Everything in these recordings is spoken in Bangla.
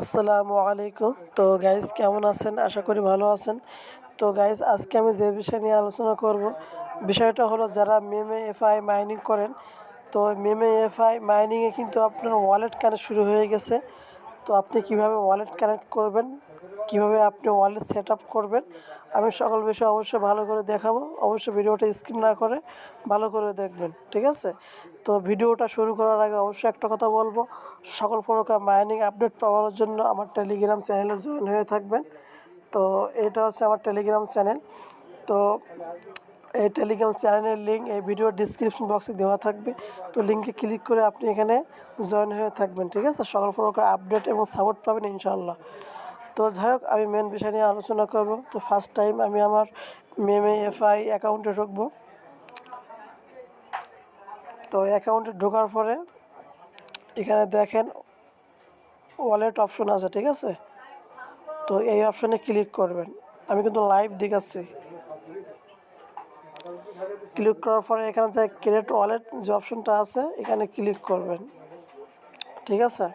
আসসালামু আলাইকুম। তো গাইজ কেমন আছেন? আশা করি ভালো আছেন। তো গাইজ আজকে আমি যে বিষয় নিয়ে আলোচনা করব, বিষয়টা হলো যারা মেমে এফআই মাইনিং করেন, তো মেমে এফআই মাইনিংয়ে কিন্তু আপনার ওয়ালেট কানেক্ট শুরু হয়ে গেছে। তো আপনি কীভাবে ওয়ালেট কানেক্ট করবেন? কীভাবে আপনি ওয়ালেট সেট আপ করবেন, আমি সকল বিষয় অবশ্যই ভালো করে দেখাবো। অবশ্যই ভিডিওটা স্কিপ না করে ভালো করে দেখবেন, ঠিক আছে? তো ভিডিওটা শুরু করার আগে অবশ্যই একটা কথা বলব, সকল প্রকার মাইনিং আপডেট পাওয়ার জন্য আমার টেলিগ্রাম চ্যানেলে জয়েন হয়ে থাকবেন। তো এটা হচ্ছে আমার টেলিগ্রাম চ্যানেল তো এই টেলিগ্রাম চ্যানেলের লিঙ্ক এই ভিডিওর ডিসক্রিপশন বক্সে দেওয়া থাকবে। তো লিঙ্কে ক্লিক করে আপনি এখানে জয়েন হয়ে থাকবেন, ঠিক আছে? সকল প্রকার আপডেট এবং সাপোর্ট পাবেন ইনশাআল্লাহ। তো যাই হোক, আমি মেন বিষয় নিয়ে আলোচনা করব। তো ফার্স্ট টাইম আমি আমার মেমে এফআই অ্যাকাউন্টে ঢুকবো। তো অ্যাকাউন্টে ঢোকার পরে এখানে দেখেন ওয়ালেট অপশন আছে, ঠিক আছে? তো এই অপশনে ক্লিক করবেন। আমি কিন্তু লাইভ দেখাচ্ছি। ক্লিক করার পরে এখানে যে ক্রিয়েট ওয়ালেট যে অপশনটা আছে, এখানে ক্লিক করবেন। ঠিক আছে?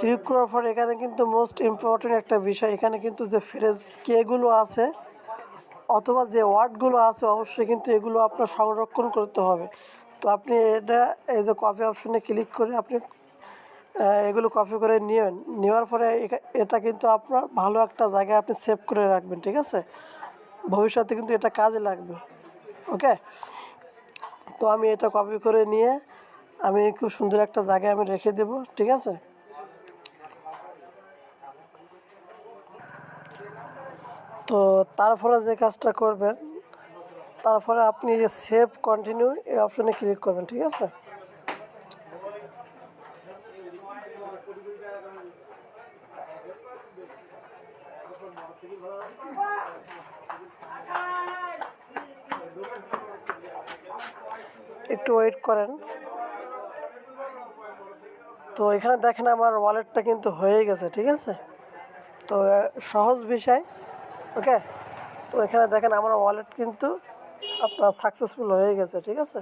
ক্লিক করার পর এখানে কিন্তু মোস্ট ইম্পর্টেন্ট একটা বিষয়, এখানে কিন্তু যে ফ্রেজ কেগুলো আছে অথবা যে ওয়ার্ডগুলো আছে, অবশ্যই কিন্তু এগুলো আপনার সংরক্ষণ করতে হবে। তো আপনি এটা, এই যে কপি অপশনে ক্লিক করে আপনি এগুলো কপি করে নিয়েন। নেওয়ার পরে এটা কিন্তু আপনার ভালো একটা জায়গায় আপনি সেভ করে রাখবেন, ঠিক আছে? ভবিষ্যতে কিন্তু এটা কাজে লাগবে ওকে তো আমি এটা কপি করে নিয়ে আমি খুব সুন্দর একটা জায়গায় আমি রেখে দেব, ঠিক আছে? তো তারপরে যে কাজটা করবেন, তারপরে আপনি যে সেভ কন্টিনিউ এই অপশনে ক্লিক করবেন, ঠিক আছে? একটু ওয়েট করেন। তো এখানে দেখেন আমার ওয়ালেটটা কিন্তু হয়ে গেছে, ঠিক আছে? তো সহজ বিষয়। ওকে? তো এখানে দেখেন আমার ওয়ালেট কিন্তু আপনার সাকসেসফুল হয়ে গেছে, ঠিক আছে?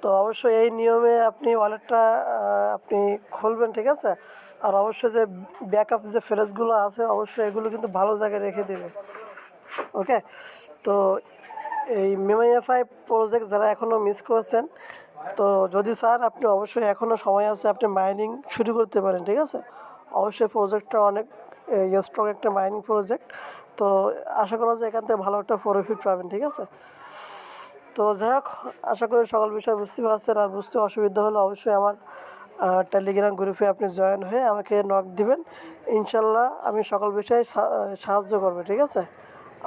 তো অবশ্যই এই নিয়মে আপনি ওয়ালেটটা আপনি খুলবেন, ঠিক আছে? আর অবশ্যই যে ব্যাকআপ যে ফ্রেজগুলো আছে, অবশ্যই এগুলো কিন্তু ভালো জায়গায় রেখে দেবে, ওকে? তো এই মেমাইএফআই প্রজেক্ট যারা এখনও মিস করছেন, তো যদি স্যার আপনি অবশ্যই এখনও সময় আছে, আপনি মাইনিং শুরু করতে পারেন, ঠিক আছে? অবশ্যই প্রজেক্টটা অনেক স্ট্রং একটা মাইনিং প্রজেক্ট তো আশা করা যায় এখান থেকে ভালো একটা প্রফিট পাবেন, ঠিক আছে? তো যাই হোক, আশা করি সকল বিষয় বুঝতে পারছেন। আর বুঝতে অসুবিধা হলে অবশ্যই আমার টেলিগ্রাম গ্রুপে আপনি জয়েন হয়ে আমাকে নক দিবেন। ইনশাল্লাহ আমি সকল বিষয়ে সাহায্য করব, ঠিক আছে?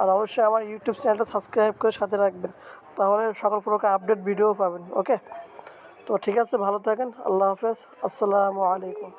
আর অবশ্যই আমার ইউটিউব চ্যানেলটা সাবস্ক্রাইব করে সাথে রাখবেন। তাহলে সকল প্রকার আপডেট ভিডিও পাবেন ওকে তো ঠিক আছে, ভালো থাকেন। আল্লাহ হাফেজ। আসসালামু আলাইকুম।